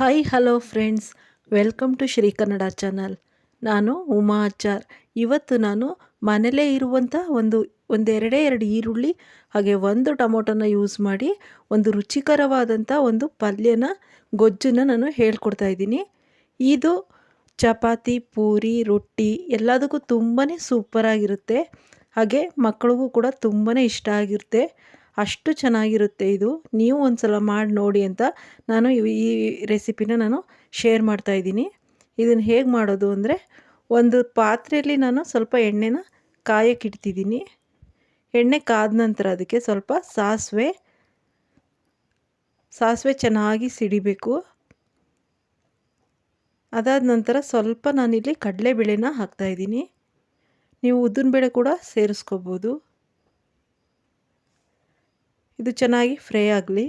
Hi hello friends welcome to Shri Kannada channel ನಾನು ಉಮಾ ಆಚಾರ್. ಇವತ್ತು ನಾನು ಮನೇಲೇ ಇರುವಂಥ ಒಂದು, ಒಂದೆರಡೇ ಎರಡು ಈರುಳ್ಳಿ, ಹಾಗೆ ಒಂದು ಟೊಮೊಟೊನ ಯೂಸ್ ಮಾಡಿ ಒಂದು ರುಚಿಕರವಾದಂಥ ಒಂದು ಪಲ್ಯನ, ಗೊಜ್ಜನ್ನು ನಾನು ಹೇಳ್ಕೊಡ್ತಾ ಇದ್ದೀನಿ. ಇದು ಚಪಾತಿ, ಪೂರಿ, ರೊಟ್ಟಿ ಎಲ್ಲದಕ್ಕೂ ತುಂಬಾ ಸೂಪರಾಗಿರುತ್ತೆ ಹಾಗೆ ಮಕ್ಕಳಿಗೂ ಕೂಡ ತುಂಬಾ ಇಷ್ಟ ಆಗಿರುತ್ತೆ. ಅಷ್ಟು ಚೆನ್ನಾಗಿರುತ್ತೆ ಇದು. ನೀವು ಒಂದು ಸಲ ಮಾಡಿ ನೋಡಿ ಅಂತ ನಾನು ಈ ರೆಸಿಪಿನ ನಾನು ಶೇರ್ ಮಾಡ್ತಾ ಇದ್ದೀನಿ. ಇದನ್ನು ಹೇಗೆ ಮಾಡೋದು ಅಂದರೆ ಒಂದು ಪಾತ್ರೆಯಲ್ಲಿ ನಾನು ಸ್ವಲ್ಪ ಎಣ್ಣೆನ ಕಾಯಕ್ಕಿಡ್ತಿದ್ದೀನಿ ಎಣ್ಣೆ ಕಾದ ನಂತರ ಅದಕ್ಕೆ ಸ್ವಲ್ಪ ಸಾಸಿವೆ ಸಾಸಿವೆ ಚೆನ್ನಾಗಿ ಸಿಡಿಬೇಕು. ಅದಾದ ನಂತರ ಸ್ವಲ್ಪ ನಾನಿಲ್ಲಿ ಕಡಲೆಬೇಳೆನ ಹಾಕ್ತಾಯಿದ್ದೀನಿ ನೀವು ಉದ್ದಿನಬೇಳೆ ಕೂಡ ಸೇರಿಸ್ಕೋಬೋದು. ಇದು ಚೆನ್ನಾಗಿ ಫ್ರೈ ಆಗಲಿ.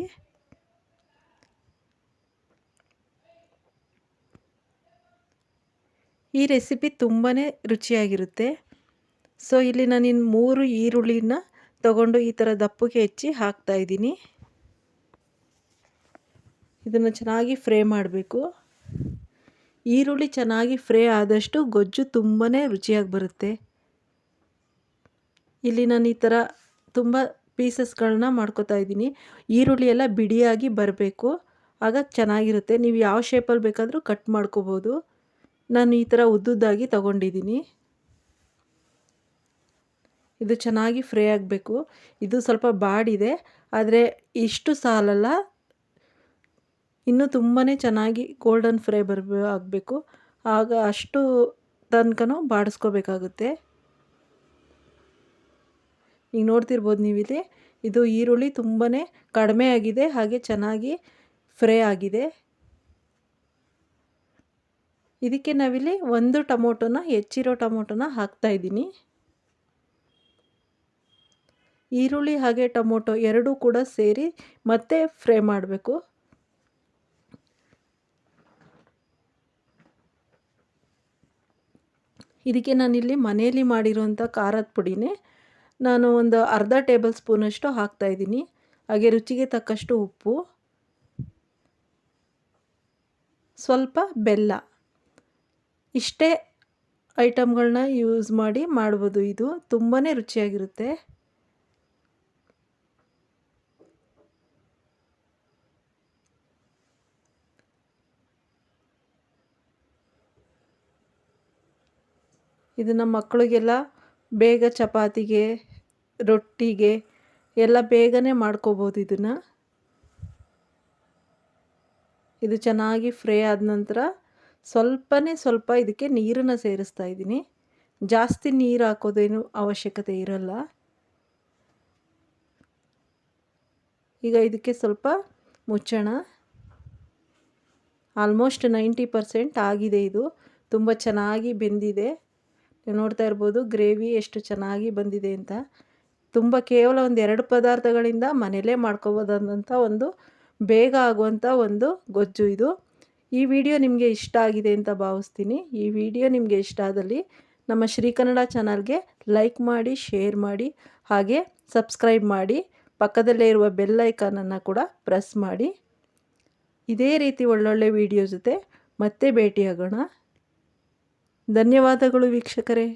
ಈ ರೆಸಿಪಿ ತುಂಬಾ ರುಚಿಯಾಗಿರುತ್ತೆ. ಸೊ, ಇಲ್ಲಿ ನಾನು ಮೂರು ಈರುಳ್ಳಿನ ತಗೊಂಡು ಈ ಥರ ದಪ್ಪಗೆ ಹೆಚ್ಚಿ ಹಾಕ್ತಾಯಿದ್ದೀನಿ ಇದನ್ನು ಚೆನ್ನಾಗಿ ಫ್ರೈ ಮಾಡಬೇಕು. ಈರುಳ್ಳಿ ಚೆನ್ನಾಗಿ ಫ್ರೈ ಆದಷ್ಟು ಗೊಜ್ಜು ತುಂಬಾ ರುಚಿಯಾಗಿ ಬರುತ್ತೆ. ಇಲ್ಲಿ ನಾನು ಈ ಥರ ತುಂಬ ಪೀಸಸ್ಗಳನ್ನ ಮಾಡ್ಕೋತಾ ಇದ್ದೀನಿ. ಈರುಳ್ಳಿ ಎಲ್ಲ ಬಿಡಿಯಾಗಿ ಬರಬೇಕು. ಆಗ ಚೆನ್ನಾಗಿರುತ್ತೆ. ನೀವು ಯಾವ ಶೇಪಲ್ಲಿ ಬೇಕಾದರೂ ಕಟ್ ಮಾಡ್ಕೋಬೋದು. ನಾನು ಈ ಥರ ಉದ್ದುದ್ದಾಗಿ ತಗೊಂಡಿದ್ದೀನಿ. ಇದು ಚೆನ್ನಾಗಿ ಫ್ರೈ ಆಗಬೇಕು. ಇದು ಸ್ವಲ್ಪ ಬಾಡಿದೆ. ಆದರೆ ಇಷ್ಟು ಸಾಲಲ್ಲ. ಇನ್ನೂ ತುಂಬಾ ಚೆನ್ನಾಗಿ ಗೋಲ್ಡನ್ ಫ್ರೈ ಬರಬೇಕು ಆಗಬೇಕು. ಆಗ ಅಷ್ಟು ತನಕನೂ ಬಾಡಿಸ್ಕೋಬೇಕಾಗುತ್ತೆ. ಈಗ ನೋಡ್ತಿರ್ಬೋದು ನೀವಿಲ್ಲಿ. ಇದು ಈರುಳ್ಳಿ ತುಂಬಾ ಕಡಿಮೆ ಆಗಿದೆ, ಹಾಗೆ ಚೆನ್ನಾಗಿ ಫ್ರೈ ಆಗಿದೆ. ಇದಕ್ಕೆ ನಾವಿಲ್ಲಿ ಒಂದು ಟೊಮೊಟೊನ, ಹೆಚ್ಚಿರೋ ಟೊಮೊಟೊನ ಹಾಕ್ತಾಯಿದ್ದೀನಿ ಈರುಳ್ಳಿ ಹಾಗೆ ಟೊಮೊಟೊ ಎರಡೂ ಕೂಡ ಸೇರಿ ಮತ್ತೆ ಫ್ರೈ ಮಾಡಬೇಕು. ಇದಕ್ಕೆ ನಾನಿಲ್ಲಿ ಮನೆಯಲ್ಲಿ ಮಾಡಿರುವಂಥ ಖಾರದ ಪುಡಿನೇ ನಾನು ಒಂದು ಅರ್ಧ ಟೇಬಲ್ ಸ್ಪೂನಷ್ಟು ಹಾಕ್ತಾಯಿದ್ದೀನಿ ಹಾಗೆ ರುಚಿಗೆ ತಕ್ಕಷ್ಟು ಉಪ್ಪು. ಸ್ವಲ್ಪ ಬೆಲ್ಲ. ಇಷ್ಟೇ ಐಟಮ್ಗಳನ್ನ ಯೂಸ್ ಮಾಡಿ ಮಾಡ್ಬೋದು ಇದು. ತುಂಬಾ ರುಚಿಯಾಗಿರುತ್ತೆ. ಇದನ್ನು ಮಕ್ಕಳಿಗೆಲ್ಲ ಬೇಗ ಚಪಾತಿಗೆ ರೊಟ್ಟಿಗೆ ಎಲ್ಲ ಬೇಗನೆ ಮಾಡ್ಕೋಬೋದು ಇದನ್ನು. ಇದು ಚೆನ್ನಾಗಿ ಫ್ರೈ ಆದ ನಂತರ ಸ್ವಲ್ಪನೇ ಸ್ವಲ್ಪ ಇದಕ್ಕೆ ನೀರನ್ನು ಸೇರಿಸ್ತಾ ಇದ್ದೀನಿ. ಜಾಸ್ತಿ ನೀರು ಹಾಕೋದೇನು ಅವಶ್ಯಕತೆ ಇರಲ್ಲ. ಈಗ ಇದಕ್ಕೆ ಸ್ವಲ್ಪ ಮುಚ್ಚೋಣ. ಆಲ್ಮೋಸ್ಟ್ ನೈಂಟಿ ಪರ್ಸೆಂಟ್ ಆಗಿದೆ ಇದು. ತುಂಬ ಚೆನ್ನಾಗಿ ಬೆಂದಿದೆ. ನೋಡ್ತಾ ಇರ್ಬೋದು ಗ್ರೇವಿ ಎಷ್ಟು ಚೆನ್ನಾಗಿ ಬಂದಿದೆ ಅಂತ. ತುಂಬ ಕೇವಲ ಒಂದು ಎರಡು ಪದಾರ್ಥಗಳಿಂದ ಮನೆಯಲ್ಲೇ ಮಾಡ್ಕೋಬೋದಾದಂಥ ಒಂದು ಬೇಗ ಆಗುವಂಥ ಒಂದು ಗೊಜ್ಜು ಇದು. ಈ ವಿಡಿಯೋ ನಿಮಗೆ ಇಷ್ಟ ಆಗಿದೆ ಅಂತ ಭಾವಿಸ್ತೀನಿ. ಈ ವಿಡಿಯೋ ನಿಮಗೆ ಇಷ್ಟ ಆದಲ್ಲಿ ನಮ್ಮ ಶ್ರೀ ಕನ್ನಡ ಚಾನಲ್ಗೆ ಲೈಕ್ ಮಾಡಿ, ಶೇರ್ ಮಾಡಿ, ಹಾಗೆ ಸಬ್ಸ್ಕ್ರೈಬ್ ಮಾಡಿ, ಪಕ್ಕದಲ್ಲೇ ಇರುವ ಬೆಲ್ ಐಕಾನನ್ನು ಕೂಡ ಪ್ರೆಸ್ ಮಾಡಿ. ಇದೇ ರೀತಿ ಒಳ್ಳೊಳ್ಳೆ ವಿಡಿಯೋ ಜೊತೆ ಮತ್ತೆ ಭೇಟಿಯಾಗೋಣ. ಧನ್ಯವಾದಗಳು ವೀಕ್ಷಕರೇ.